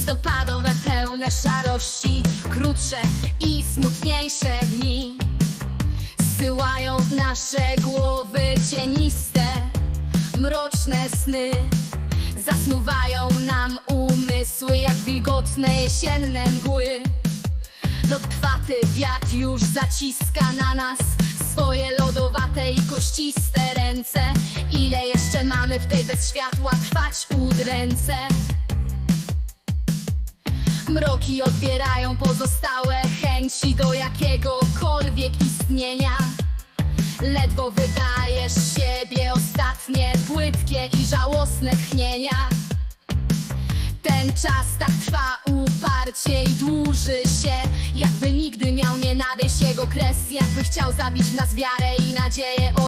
Listopadowe pełne szarości Krótsze i smutniejsze dni. Zsyłają w nasze głowy cieniste Mroczne sny. Zasnuwają nam umysły Jak wilgotne jesienne mgły. Lotwaty wiatr już zaciska na nas Swoje lodowate i kościste ręce. Ile jeszcze mamy w tej bez światła trwać udręce Mroki odbierają pozostałe chęci do jakiegokolwiek istnienia. Ledwo wydajesz siebie ostatnie płytkie i żałosne tchnienia. Ten czas tak trwa uparcie i dłuży się. Jakby nigdy miał nie nadejść jego kres Jakby chciał zabić nas wiarę i nadzieję